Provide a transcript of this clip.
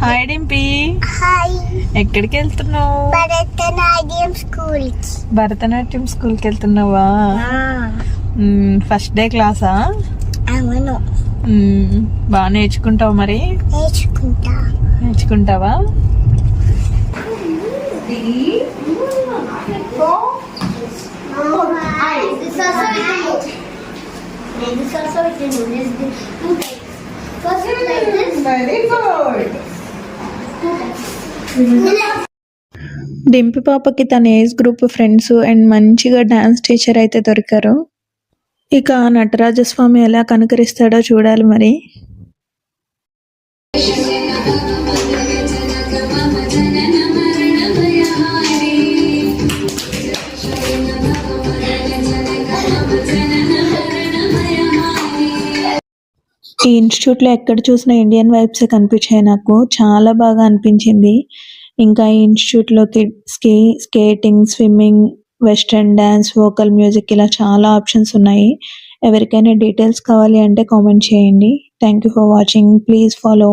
Hi డింపి hi ఎక్కడికి వెళ్తున్నావు? Bharatanatyam school Bharatanatyam స్కూల్కి వెళ్తున్నావా? మ్మ్, ఫస్ట్ డే క్లాసా అవును. బాగా నేర్చుకుంటావు మరి? నేర్చుకుంటా. నేర్చుకుంటావా? This also డింపి పాపకి తన ఏజ్ గ్రూప్ ఫ్రెండ్స్ అండ్ మంచిగా డాన్స్ టీచర్ అయితే దొరికారు. ఇక నటరాజస్వామి ఎలా కనుకరిస్తాడో చూడాలి మరి. ఈ ఇన్స్టిట్యూట్లో ఎక్కడ చూసినా ఇండియన్ వైబ్సే కనిపించాయి నాకు. చాలా బాగా అనిపించింది. ఇంకా ఈ ఇన్స్టిట్యూట్లో కిడ్స్కి skating swimming western dance vocal music ఇలా చాలా ఆప్షన్స్ ఉన్నాయి. ఎవరికైనా డీటెయిల్స్ కావాలి అంటే కామెంట్ చేయండి. Thank you for watching. Please follow.